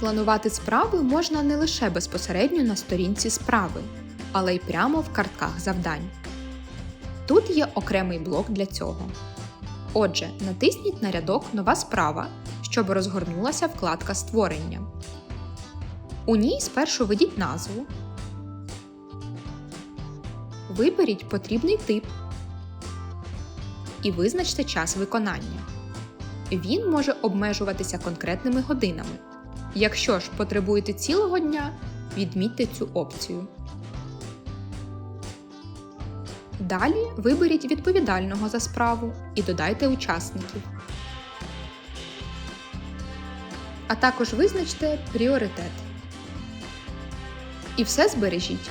Планувати справи можна не лише безпосередньо на сторінці справи, але й прямо в картках завдань. Тут є окремий блок для цього. Отже, натисніть на рядок Нова справа, щоб розгорнулася вкладка Створення. У ній спершу введіть назву, виберіть потрібний тип і визначте час виконання. Він може обмежуватися конкретними годинами. Якщо ж потребуєте цілого дня, відмітьте цю опцію. Далі виберіть відповідального за справу і додайте учасників. А також визначте пріоритет. І все збережіть.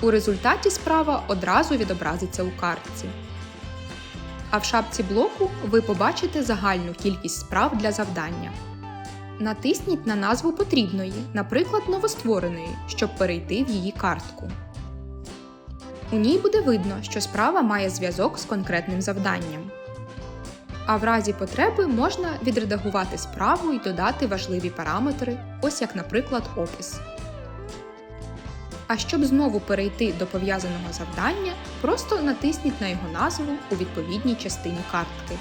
У результаті справа одразу відобразиться у картці. А в шапці блоку ви побачите загальну кількість справ для завдання. Натисніть на назву потрібної, наприклад, новоствореної, щоб перейти в її картку. У ній буде видно, що справа має зв'язок з конкретним завданням. А в разі потреби можна відредагувати справу і додати важливі параметри, ось як, наприклад, опис. А щоб знову перейти до пов'язаного завдання, просто натисніть на його назву у відповідній частині картки.